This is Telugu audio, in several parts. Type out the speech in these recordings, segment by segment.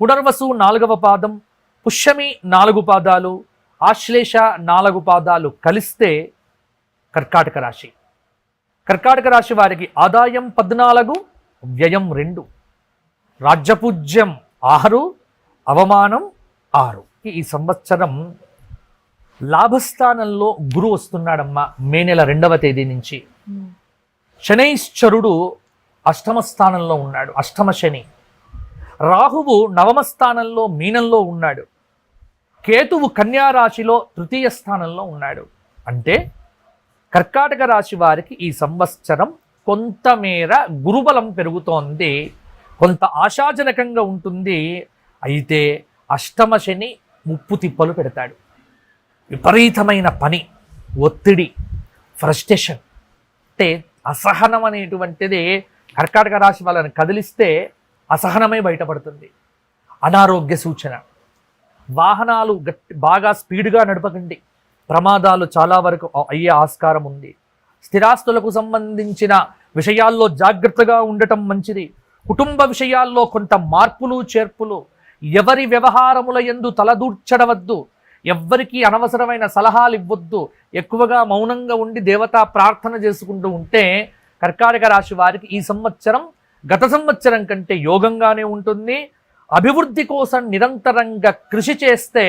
పునర్వసు నాలుగవ పాదం పుష్యమి నాలుగు పాదాలు ఆశ్లేష నాలుగు పాదాలు కలిస్తే కర్కాటక రాశి. కర్కాటక రాశి వారికి ఆదాయం పద్నాలుగు వ్యయం రెండు. రాజ్యపూజ్యం ఆరు అవమానం ఆరు. ఈ సంవత్సరం లాభస్థానంలో గురు వస్తున్నాడమ్మా మే నెల రెండవ తేదీ నుంచి. శనైశ్చరుడు అష్టమ స్థానంలో ఉన్నాడు అష్టమ శని. రాహువు నవమ స్థానంలో మీనంలో ఉన్నాడు. కేతువు కన్యా రాశిలో తృతీయ స్థానంలో ఉన్నాడు. అంటే కర్కాటక రాశి వారికి ఈ సంవత్సరం కొంతమేర గురుబలం పెరుగుతోంది. కొంత ఆశాజనకంగా ఉంటుంది. అయితే అష్టమ శని ముప్పు తిప్పలు పెడతాడు. విపరీతమైన పని ఒత్తిడి ఫ్రస్ట్రేషన్. అంటే అసహనం అనేటువంటిది కర్కాటక రాశి వాళ్ళని కదిలిస్తే అసహనమే బయటపడుతుంది. అనారోగ్య సూచన. వాహనాలు గట్టి బాగా స్పీడ్గా నడపకండి. ప్రమాదాలు చాలా వరకు అయ్యే ఆస్కారం ఉంది. స్థిరాస్తులకు సంబంధించిన విషయాల్లో జాగ్రత్తగా ఉండటం మంచిది. కుటుంబ విషయాల్లో కొంత మార్పులు చేర్పులు. ఎవరి వ్యవహారముల ఎందు తలదూర్చడవద్దు. ఎవ్వరికి అనవసరమైన సలహాలు ఇవ్వద్దు. ఎక్కువగా మౌనంగా ఉండి దేవతా ప్రార్థన చేసుకుంటూ ఉంటే కర్కాటక రాశి వారికి ఈ సంవత్సరం గత సంవత్సరం కంటే యోగంగానే ఉంటుంది. అభివృద్ధి కోసం నిరంతరంగా కృషి చేస్తే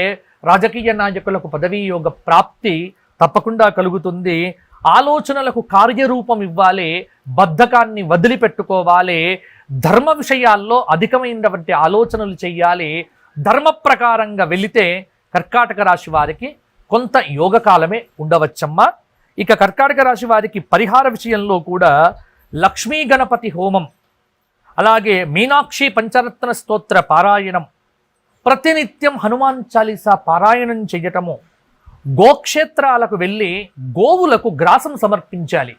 రాజకీయ నాయకులకు పదవీ యోగ ప్రాప్తి తప్పకుండా కలుగుతుంది. ఆలోచనలకు కార్యరూపం ఇవ్వాలి. బద్ధకాన్ని వదిలిపెట్టుకోవాలి. ధర్మ విషయాల్లో అధికమైనటువంటి ఆలోచనలు చేయాలి. ధర్మ ప్రకారంగా వెళితే కర్కాటక రాశి వారికి కొంత యోగకాలమే ఉండవచ్చమ్మా. ఇక కర్కాటక రాశి వారికి పరిహార విషయంలో కూడా లక్ష్మీ గణపతి హోమం అలాగే మీనాక్షి పంచరత్న స్తోత్ర పారాయణం ప్రతినిత్యం హనుమాన్ చాలీసా పారాయణం చేయటము గోక్షేత్రాలకు వెళ్ళి గోవులకు గ్రాసం సమర్పించాలి.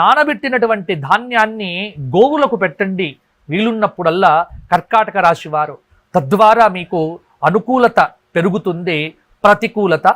నానబెట్టినటువంటి ధాన్యాన్ని గోవులకు పెట్టండి. వీలున్నప్పుడల్లా కర్కాటక రాశి వారు తద్వారా మీకు అనుకూలత పెరుగుతుంది ప్రతికూలత